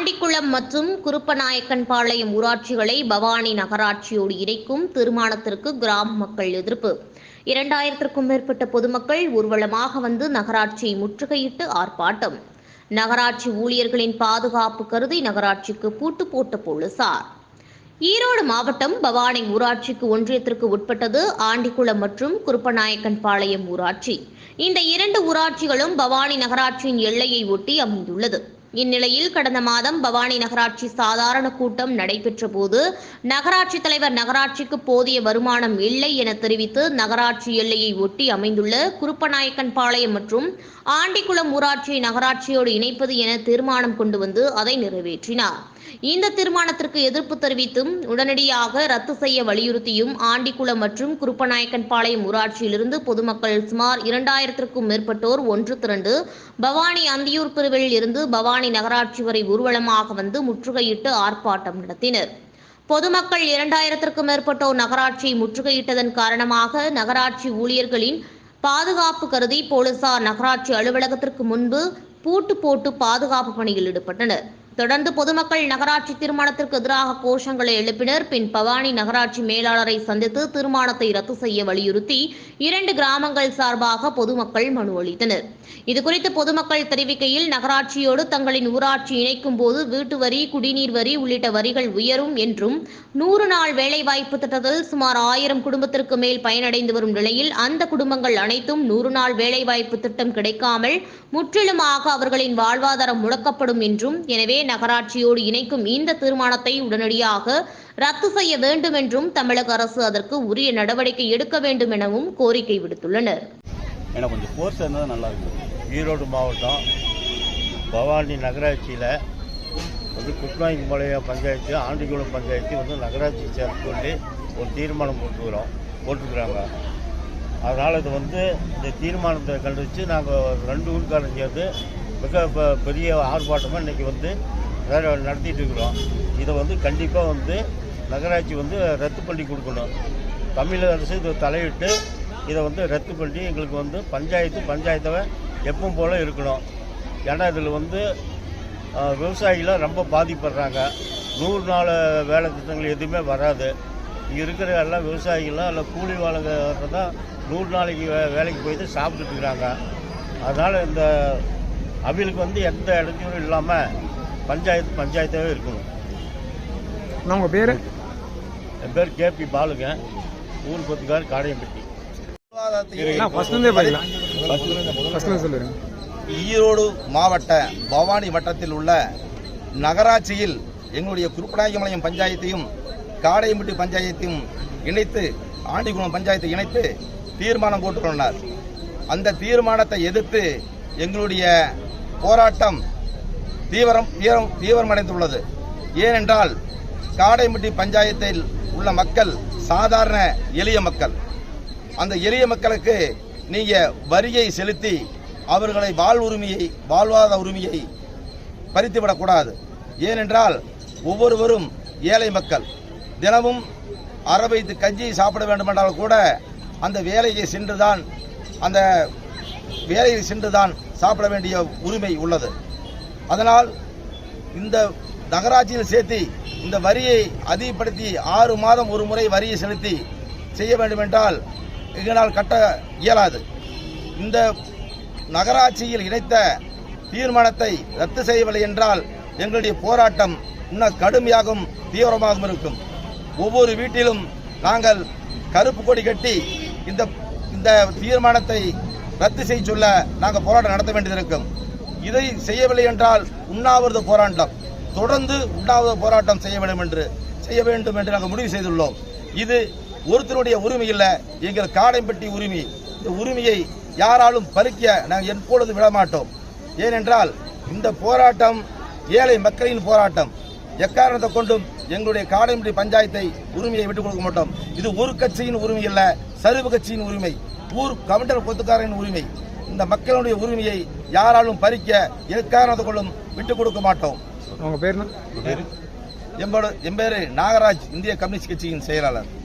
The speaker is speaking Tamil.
ஆண்டிக்குளம் மற்றும் குருப்பநாயக்கன்பாளையம் ஊராட்சிகளை பவானி நகராட்சியோடு இணைக்கும் தீர்மானத்திற்கு கிராம மக்கள் எதிர்ப்பு. இரண்டாயிரத்திற்கும் மேற்பட்ட பொதுமக்கள் ஊர்வலமாக வந்து நகராட்சியை முற்றுகையிட்டு ஆர்ப்பாட்டம். நகராட்சி ஊழியர்களின் பாதுகாப்பு கருதி நகராட்சிக்கு பூட்டு போட்ட போலீசார். ஈரோடு மாவட்டம் பவானி ஊராட்சிக்கு ஒன்றியத்திற்கு உட்பட்டது ஆண்டிக்குளம் மற்றும் குருப்பநாயக்கன்பாளையம் ஊராட்சி. இந்த இரண்டு ஊராட்சிகளும் பவானி நகராட்சியின் எல்லையை ஒட்டி அமைந்துள்ளது. இந்நிலையில் கடந்த மாதம் பவானி நகராட்சி சாதாரண கூட்டம் நடைபெற்ற போது நகராட்சி தலைவர் நகராட்சிக்கு போதிய வருமானம் இல்லை என தெரிவித்து நகராட்சி எல்லையை ஒட்டி அமைந்துள்ள குருப்பநாயக்கன்பாளையம் மற்றும் ஆண்டிக்குளம் ஊராட்சியை நகராட்சியோடு இணைப்பது என தீர்மானம் கொண்டு வந்து அதை நிறைவேற்றினார். இந்த தீர்மானத்திற்கு எதிர்ப்பு தெரிவித்தும் உடனடியாக ரத்து செய்ய வலியுறுத்தியும் ஆண்டிக்குளம் மற்றும் குருப்பநாயக்கன்பாளையம் ஊராட்சியிலிருந்து பொதுமக்கள் சுமார் இரண்டாயிரத்திற்கும் மேற்பட்டோர் ஒன்று திரண்டு பவானி அந்தியூர் பிரிவில் இருந்து பவானி நகராட்சி வரை ஊர்வலமாக வந்து முற்றுகையிட்டு ஆர்ப்பாட்டம் நடத்தினர். பொதுமக்கள் இரண்டாயிரத்திற்கும் மேற்பட்டோர் நகராட்சியை முற்றுகையிட்டதன் காரணமாக நகராட்சி ஊழியர்களின் பாதுகாப்பு கருதி போலீசார் நகராட்சி அலுவலகத்திற்கு முன்பு பூட்டு போட்டு பாதுகாப்பு பணியில் ஈடுபட்டனர். தொடர்ந்து பொதுமக்கள் நகராட்சி தீர்மானத்திற்கு எதிராக கோஷங்களை எழுப்பினர். பின் பவானி நகராட்சி மேலாளரை சந்தித்து தீர்மானத்தை ரத்து செய்ய வலியுறுத்தி இரண்டு கிராமங்கள் சார்பாக பொதுமக்கள் மனு அளித்தனர். இதுகுறித்து பொதுமக்கள் தெரிவிக்கையில் நகராட்சியோடு தங்களின் ஊராட்சி இணைக்கும் போது வீட்டு வரி குடிநீர் வரி உள்ளிட்ட வரிகள் உயரும் என்றும் நூறு நாள் வேலைவாய்ப்பு திட்டத்தில் சுமார் ஆயிரம் குடும்பத்திற்கு மேல் பயனடைந்து வரும் நிலையில் அந்த குடும்பங்கள் அனைத்தும் நூறு நாள் வேலைவாய்ப்பு திட்டம் கிடைக்காமல் முற்றிலுமாக அவர்களின் வாழ்வாதாரம் முடக்கப்படும் என்றும் எனவே நகராட்சியோடு இணைக்கும் இந்த தீர்மானத்தை உடனடியாக ரத்து செய்ய வேண்டும் என்றும் தமிழக அரசு அதற்கு உரிய நடவடிக்கை எடுக்க வேண்டும் எனவும் கோரிக்கை விடுத்துள்ளனர். எனக்கு கொஞ்சம் கோர்ஸ் இருந்தால் நல்லா இருக்கும். ஈரோடு மாவட்டம் பவானி நகராட்சியில் வந்து குட்நாயக்கம்பாளையம் பஞ்சாயத்து ஆண்டிக்குளம் பஞ்சாயத்து வந்து நகராட்சி சேர்த்து சொல்லி ஒரு தீர்மானம் போட்டுக்கிறோம் போட்டுக்கிறாங்க. அதனால் இது வந்து இந்த தீர்மானத்தை கண்டுச்சு நாங்கள் ரெண்டு ஊருக்காரன் சேர்ந்து மிக பெரிய ஆர்ப்பாட்டமாக இன்றைக்கி வந்து நடத்திட்டு இருக்கிறோம். இதை வந்து கண்டிப்பாக வந்து நகராட்சி வந்து ரத்து பண்ணி கொடுக்கணும். தமிழக அரசு இதை தலையிட்டு இதை வந்து ரத்து பண்ணி எங்களுக்கு வந்து பஞ்சாயத்து பஞ்சாயத்தை எப்பவும் போல் இருக்கணும். ஏன்னா இதில் வந்து அஹ், விவசாயிகள் ரொம்ப பாதிப்படுறாங்க. நூறு நாள் வேலை திட்டங்கள் எதுவுமே வராது. இங்கே இருக்கிற எல்லாம் விவசாயிகள்லாம் எல்லாம் கூலி வாழக தான் நூறு நாளைக்கு வே- வேலைக்கு போயிட்டு சாப்பிட்டுட்டு இருக்கிறாங்க. அதனால் இந்த அவங்களுக்கு வந்து எந்த இடத்தையும் இல்லாமல் பஞ்சாயத்து பஞ்சாயத்தாகவே இருக்கணும். அண்ணா உங்கள் பேர்? என் பேர் கேபி பாலுங்க. ஊர் கொத்துக்கார் காடையம்பட்டி. ஈரோடு மாவட்ட பவானி வட்டத்தில் உள்ள நகராட்சியில் எங்களுடைய குருப்பநாயகமலையம் பஞ்சாயத்தையும் காடையம்பட்டி பஞ்சாயத்தையும் இணைத்து ஆண்டிகுளம் பஞ்சாயத்தை இணைத்து தீர்மானம் போட்டுக்கொண்டார். அந்த தீர்மானத்தை எதிர்த்து எங்களுடைய போராட்டம் தீவிரம் தீவிரம் தீவிரமடைந்துள்ளது. ஏனென்றால் காடையம்பட்டி பஞ்சாயத்தில் உள்ள மக்கள் சாதாரண எளிய மக்கள். அந்த எளிய மக்களுக்கு நீங்க வரியை செலுத்தி அவர்களை வாழ் உரிமையை வாழ்வாத உரிமையை பறித்துவிடக்கூடாது. ஏனென்றால் ஒவ்வொருவரும் ஏழை மக்கள். தினமும் அரை வைத்து கஞ்சியை சாப்பிட வேண்டுமென்றால் கூட அந்த வேலையை சென்றுதான் அந்த வேலையில் சென்றுதான் சாப்பிட வேண்டிய உரிமை உள்ளது. அதனால் இந்த நகராட்சியில் சேர்த்து இந்த வரியை அதிகப்படுத்தி ஆறு மாதம் ஒரு முறை வரியை செலுத்தி செய்ய வேண்டுமென்றால் எங்களால் கட்ட இயலாது. இந்த நகராட்சியில் இணைத்த தீர்மானத்தை ரத்து செய்யவில்லை என்றால் எங்களுடைய போராட்டம் இன்னும் கடுமையாகவும் தீவிரமாகவும் இருக்கும். ஒவ்வொரு வீட்டிலும் நாங்கள் கருப்பு கொடி கட்டி இந்த இந்த தீர்மானத்தை ரத்து செய்ய சொல்ல நாங்கள் போராட்டம் நடத்த வேண்டியது இருக்கும். இதை செய்யவில்லை என்றால் உண்ணாவிரத போராட்டம். தொடர்ந்து உண்ணாவிரத போராட்டம் செய்ய வேண்டும் என்று செய்ய வேண்டும் என்று நாங்கள் முடிவு செய்துள்ளோம். இது ஒருத்தருடைய உரிமை இல்லை எங்கள் காடைம்பட்டி உரிமை. இந்த உரிமையை யாராலும் பறிக்க நாங்கள் எப்பொழுது விட மாட்டோம் ஏனென்றால் இந்த போராட்டம் ஏழை மக்களின் போராட்டம். எக்காரணத்தை கொண்டும் எங்களுடைய காடைமுடி பஞ்சாயத்தை உரிமையை விட்டுக் கொடுக்க மாட்டோம். இது ஒரு கட்சியின் உரிமை இல்லை சருவு கட்சியின் உரிமை. ஊர் கவுண்டர் கொத்துக்காரரின் உரிமை. இந்த மக்களுடைய உரிமையை யாராலும் பறிக்க எக்காரணத்தை கொண்டும் விட்டுக் கொடுக்க மாட்டோம். உங்கள் பேர்ண்ணா எம்போட என் பேரு நாகராஜ் இந்திய கம்யூனிஸ்ட் கட்சியின் செயலாளர்.